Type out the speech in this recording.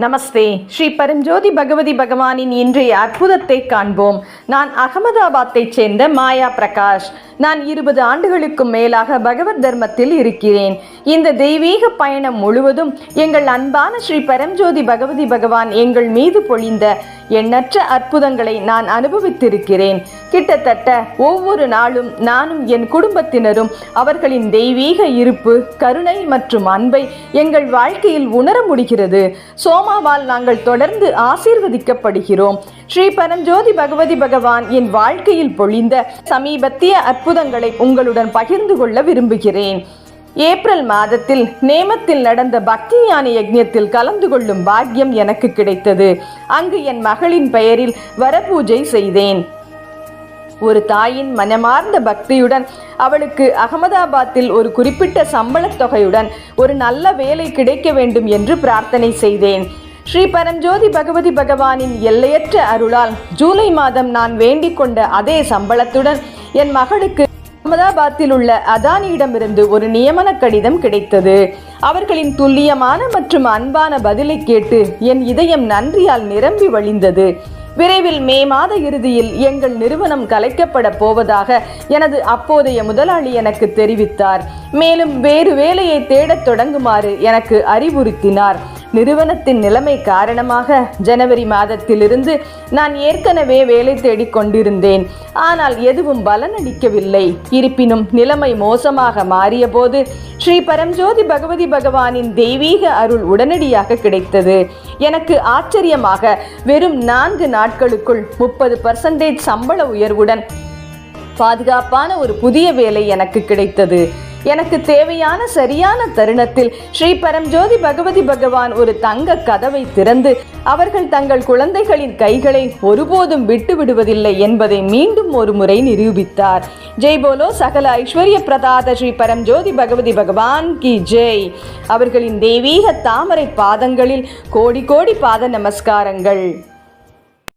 நமஸ்தே. ஸ்ரீ பரஞ்சோதி பகவதி பகவானின் இன்றைய அற்புதத்தை காண்போம். நான் அகமதாபாத்தைச் சேர்ந்த மாயா பிரகாஷ். நான் இருபது ஆண்டுகளுக்கும் மேலாக பகவத் தர்மத்தில் இருக்கிறேன். இந்த தெய்வீக பயணம் முழுவதும் எங்கள் அன்பான ஸ்ரீ பரஞ்சோதி பகவதி பகவான் எங்கள் மீது பொழிந்த எண்ணற்ற அற்புதங்களை நான் அனுபவித்திருக்கிறேன். கிட்டத்தட்ட ஒவ்வொரு நாளும் நானும் என் குடும்பத்தினரும் அவர்களின் தெய்வீக இருப்பு கருணை மற்றும் அன்பை எங்கள் வாழ்க்கையில் உணர முடிகிறது. சோமாவால் நாங்கள் தொடர்ந்து ஆசீர்வதிக்கப்படுகிறோம். ஸ்ரீ பரஞ்சோதி பகவதி பகவான் என் வாழ்க்கையில் பொழிந்த சமீபத்திய அற்புதங்களை உங்களுடன் பகிர்ந்து கொள்ள விரும்புகிறேன். ஏப்ரல் மாதத்தில் நேமத்தில் நடந்த பக்தி ஞான யஜ்யத்தில் கலந்து கொள்ளும் பாக்கியம் எனக்கு கிடைத்தது. அங்கு என் மகளின் பெயரில் வரபூஜை செய்தேன். ஒரு தாயின் மனமார்ந்த பக்தியுடன் அவளுக்கு அகமதாபாத்தில் ஒரு குறிப்பிட்ட சம்பளத் தொகையுடன் ஒரு நல்ல வேலை கிடைக்க வேண்டும் என்று பிரார்த்தனை செய்தேன். ஸ்ரீ பரஞ்சோதி பகவதி பகவானின் எல்லையற்ற அருளால் ஜூலை மாதம் நான் வேண்டிக் கொண்ட அதே சம்பளத்துடன் என் மகளுக்கு அகமதாபாத்தில் உள்ள அதானியிடமிருந்து ஒரு நியமன கடிதம் கிடைத்தது. அவர்களின் துல்லியமான மற்றும் அன்பான பதிலை கேட்டு என் இதயம் நன்றியால் நிரம்பி வழிந்தது. விரைவில் மே மாத இறுதியில் எங்கள் நிறுவனம் கலைக்கப்பட போவதாக எனது அப்போதைய முதலாளி எனக்கு தெரிவித்தார். மேலும் வேறு வேலையை தேடத் தொடங்குமாறு எனக்கு அறிவுறுத்தினார். நிறுவனத்தின் நிலைமை காரணமாக ஜனவரி மாதத்திலிருந்து நான் ஏற்கனவே வேலை தேடிக் கொண்டிருந்தேன். ஆனால் எதுவும் பலனளிக்கவில்லை இருப்பினும் நிலைமை மோசமாக மாறியபோது ஸ்ரீ பரம்ஜோதி பகவதி பகவானின் தெய்வீக அருள் உடனடியாக கிடைத்தது. எனக்கு ஆச்சரியமாக வெறும் நான்கு நாட்களுக்குள் முப்பது பர்சன்டேஜ் சம்பள உயர்வுடன் பாதுகாப்பான ஒரு புதிய வேலை எனக்கு கிடைத்தது. எனக்கு தேவையான சரியான தருணத்தில் ஸ்ரீ பரம்ஜோதி பகவதி பகவான் ஒரு தங்க கதவை திறந்து அவர்கள் தங்கள் குழந்தைகளின் கைகளை ஒருபோதும் விட்டு விடுவதில்லை என்பதை மீண்டும் ஒரு முறை நிரூபித்தார். ஜெய் போலோ சகல ஐஸ்வர்ய பிரதாத ஸ்ரீ பரம்ஜோதி பகவதி பகவான் கி ஜெய். அவர்களின் தெய்வீக தாமரை பாதங்களில் கோடி கோடி பாத நமஸ்காரங்கள்.